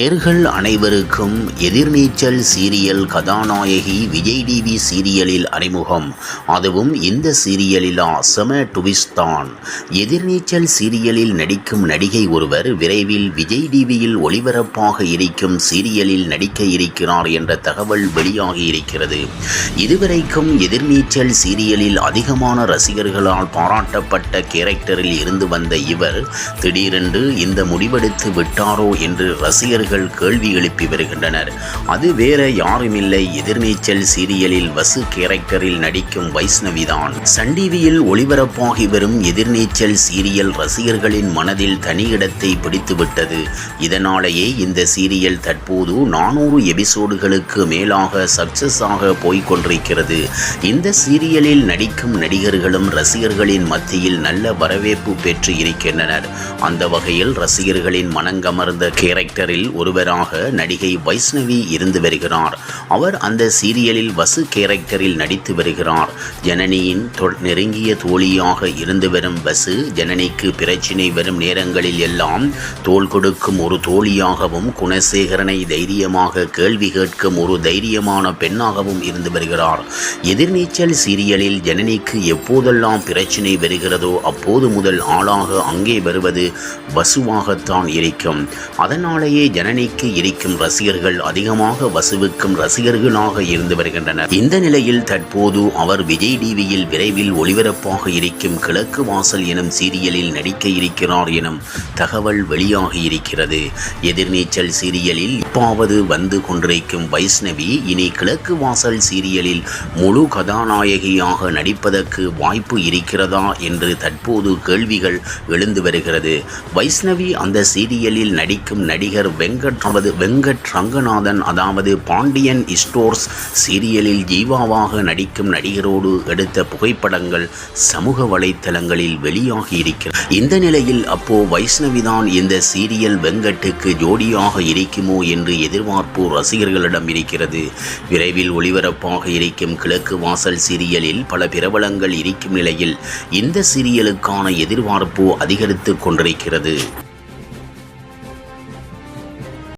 நேர்கள் அனைவருக்கும் எதிர்நீச்சல் சீரியல் கதாநாயகி விஜய் டிவி சீரியலில் அறிமுகம். அதுவும் இந்த சீரியலிலா செம டுவிஸ்ட் தான். எதிர்நீச்சல் சீரியலில் நடிக்கும் நடிகை ஒருவர் விரைவில் விஜய் டிவியில் ஒளிபரப்பாக இருக்கும் சீரியலில் நடிக்க இருக்கிறார் என்ற தகவல் வெளியாகி இருக்கிறது. இதுவரைக்கும் எதிர்நீச்சல் சீரியலில் அதிகமான ரசிகர்களால் பாராட்டப்பட்ட கேரக்டரில் இருந்து வந்த இவர் திடீரென்று இந்த முடிவெடுத்து விட்டாரோ என்று ரசிகர்கள் கேள்வி எழுப்பி வருகின்றனர். அது வேற யாருமில்லை. எதிர்நீச்சல் சீரியலில் வசு கேரக்டரில் நடிக்கும் வைஷ்ணவிதான் சன் டிவியில் ஒளிபரப்பாகி வரும் எதிர்நீச்சல் சீரியல் ரசிகர்களின் மனதில் தனி இடத்தை பிடித்துவிட்டது இதனாலேயே இந்த சீரியல் தற்போது நானூறு எபிசோடுகளுக்கு மேலாக சக்சஸ் ஆக போய்க் கொண்டிருக்கிறது. இந்த சீரியலில் நடிக்கும் நடிகர்களும் ரசிகர்களின் மத்தியில் நல்ல வரவேற்பு பெற்று இருக்கின்றனர். அந்த வகையில் ரசிகர்களின் மனங்கமர்ந்த கேரக்டரில் ஒருவராக நடிகை வைஷ்ணவி இருந்து வருகிறார். அவர் அந்த சீரியலில் வசு கேரக்டரில் நடித்து வருகிறார். ஜனனியின் நெருங்கிய தோழியாக இருந்து வரும் வசு ஜனனிக்கு பிரச்சினை வரும் நேரங்களில் எல்லாம் தோள் கொடுக்கும் ஒரு தோழியாகவும் குணசேகரனை தைரியமாக கேள்வி கேட்கும் ஒரு தைரியமான பெண்ணாகவும் இருந்து வருகிறார். எதிர்நீச்சல் சீரியலில் ஜனனிக்கு எப்போதெல்லாம் பிரச்சினை வருகிறதோ அப்போது முதல் ஆளாக அங்கே வருவது வசுவாகத்தான் இருக்கும். அதனாலேயே ஜனனிக்கு இருக்கும் ரசிகர்கள் அதிகமாக வசுவுக்கும் ரசிகர்களாக இருந்து வருகின்றனர். இந்த நிலையில் தற்போது அவர் விஜய் டிவியில் விரைவில் ஒளிபரப்பாக இருக்கும் கிழக்கு வாசல் எனும் சீரியலில் நடிக்க இருக்கிறார் எனும் தகவல் வெளியாகி இருக்கிறது. எதிர்நீச்சல் சீரியலில் இப்பாவது வந்து கொண்டிருக்கும் வைஷ்ணவி இனி கிழக்கு வாசல் சீரியலில் முழு கதாநாயகியாக நடிப்பதற்கு வாய்ப்பு இருக்கிறதா என்று தற்போது கேள்விகள் எழுந்து வருகிறது. வைஷ்ணவி அந்த சீரியலில் நடிக்கும் நடிகர் வெங்கட் அவது வெங்கட் ரங்கநாதன் அதாவது பாண்டியன் ஸ்டோர்ஸ் சீரியலில் ஜீவாவாக நடிக்கும் நடிகரோடு எடுத்த புகைப்படங்கள் சமூக வலைத்தளங்களில் வெளியாகி இருக்கிறது இந்த நிலையில் அப்போ வைஷ்ணவி தான் இந்த சீரியல் வெங்கட்டுக்கு ஜோடியாக இருக்குமோ என்று எதிர்பார்ப்பு ரசிகர்களிடம் இருக்கிறது. விரைவில் ஒளிபரப்பாக இருக்கும் கிழக்கு வாசல் சீரியலில் பல பிரபலங்கள் இருக்கும் நிலையில் இந்த சீரியலுக்கான எதிர்பார்ப்பு அதிகரித்துக் கொண்டிருக்கிறது.